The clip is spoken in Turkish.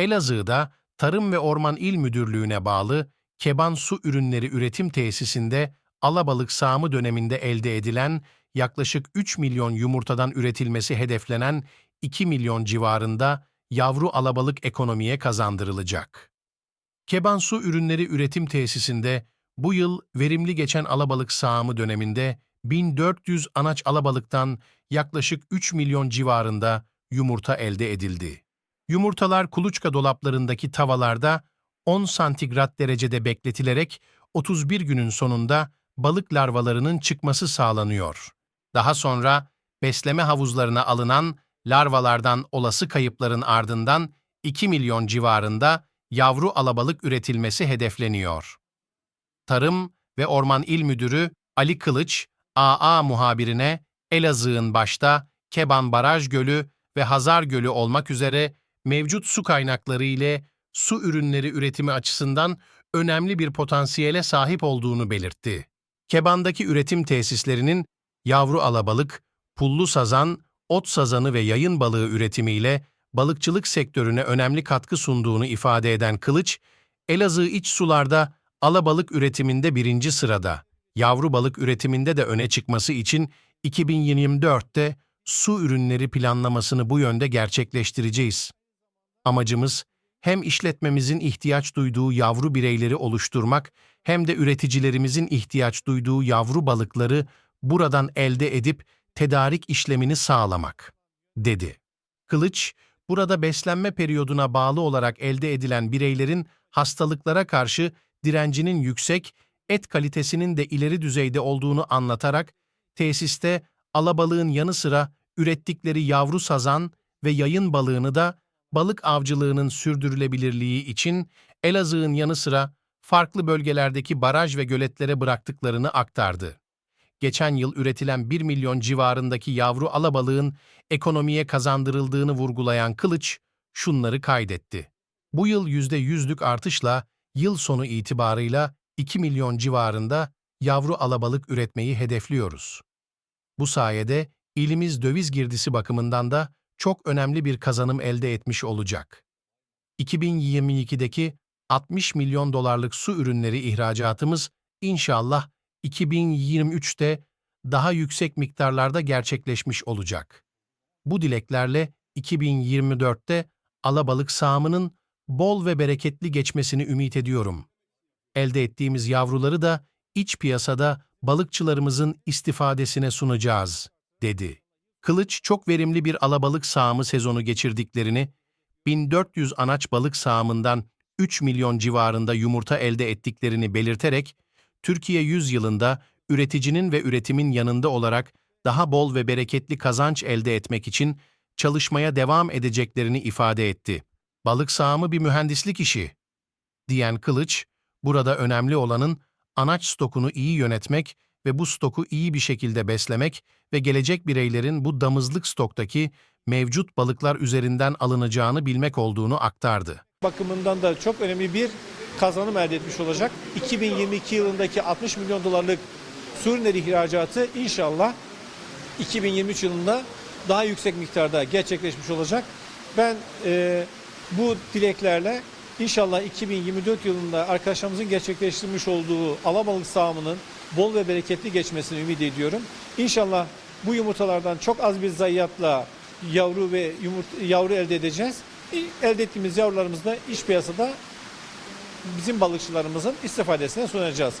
Elazığ'da Tarım ve Orman İl Müdürlüğü'ne bağlı Keban Su Ürünleri Üretim Tesisinde alabalık sağımı döneminde elde edilen yaklaşık 3 milyon yumurtadan üretilmesi hedeflenen 2 milyon civarında yavru alabalık ekonomiye kazandırılacak. Keban Su Ürünleri Üretim Tesisinde bu yıl verimli geçen alabalık sağımı döneminde 1400 anaç alabalıktan yaklaşık 3 milyon civarında yumurta elde edildi. Yumurtalar kuluçka dolaplarındaki tavalarda 10 santigrat derecede bekletilerek 31 günün sonunda balık larvalarının çıkması sağlanıyor. Daha sonra besleme havuzlarına alınan larvalardan olası kayıpların ardından 2 milyon civarında yavru alabalık üretilmesi hedefleniyor. Tarım ve Orman İl Müdürü Ali Kılıç, AA muhabirine Elazığ'ın başta Keban Baraj Gölü ve Hazar Gölü olmak üzere mevcut su kaynakları ile su ürünleri üretimi açısından önemli bir potansiyele sahip olduğunu belirtti. Keban'daki üretim tesislerinin yavru alabalık, pullu sazan, ot sazanı ve yayın balığı üretimiyle balıkçılık sektörüne önemli katkı sunduğunu ifade eden Kılıç, Elazığ iç sularda alabalık üretiminde birinci sırada, yavru balık üretiminde de öne çıkması için 2024'te su ürünleri planlamasını bu yönde gerçekleştireceğiz. Amacımız hem işletmemizin ihtiyaç duyduğu yavru bireyleri oluşturmak hem de üreticilerimizin ihtiyaç duyduğu yavru balıkları buradan elde edip tedarik işlemini sağlamak, dedi. Kılıç, burada beslenme periyoduna bağlı olarak elde edilen bireylerin hastalıklara karşı direncinin yüksek, et kalitesinin de ileri düzeyde olduğunu anlatarak, tesiste alabalığın yanı sıra ürettikleri yavru sazan ve yayın balığını da balık avcılığının sürdürülebilirliği için Elazığ'ın yanı sıra farklı bölgelerdeki baraj ve göletlere bıraktıklarını aktardı. Geçen yıl üretilen 1 milyon civarındaki yavru alabalığın ekonomiye kazandırıldığını vurgulayan Kılıç, şunları kaydetti. Bu yıl %100'lük artışla yıl sonu itibarıyla 2 milyon civarında yavru alabalık üretmeyi hedefliyoruz. Bu sayede ilimiz döviz girdisi bakımından da çok önemli bir kazanım elde etmiş olacak. 2022'deki 60 milyon dolarlık su ürünleri ihracatımız inşallah 2023'te daha yüksek miktarlarda gerçekleşmiş olacak. Bu dileklerle 2024'te alabalık sağımının bol ve bereketli geçmesini ümit ediyorum. Elde ettiğimiz yavruları da iç piyasada balıkçılarımızın istifadesine sunacağız, dedi. Kılıç çok verimli bir alabalık sağımı sezonu geçirdiklerini, 1400 anaç balık sağımından 3 milyon civarında yumurta elde ettiklerini belirterek, Türkiye 100 yılında üreticinin ve üretimin yanında olarak daha bol ve bereketli kazanç elde etmek için çalışmaya devam edeceklerini ifade etti. Balık sağımı bir mühendislik işi, diyen Kılıç, burada önemli olanın anaç stokunu iyi yönetmek ve bu stoku iyi bir şekilde beslemek ve gelecek bireylerin bu damızlık stoktaki mevcut balıklar üzerinden alınacağını bilmek olduğunu aktardı. bakımından da çok önemli bir kazanım elde etmiş olacak. 2022 yılındaki 60 milyon dolarlık su ürünleri ihracatı inşallah 2023 yılında daha yüksek miktarda gerçekleşmiş olacak. Ben e, bu dileklerle inşallah 2024 yılında arkadaşlarımızın gerçekleştirmiş olduğu alabalık sağımının bol ve bereketli geçmesini ümit ediyorum. İnşallah bu yumurtalardan çok az bir zayiatla yavru ve yumurta, yavru elde edeceğiz. Elde ettiğimiz yavrularımızı da iç piyasada bizim balıkçılarımızın istifadesine sunacağız.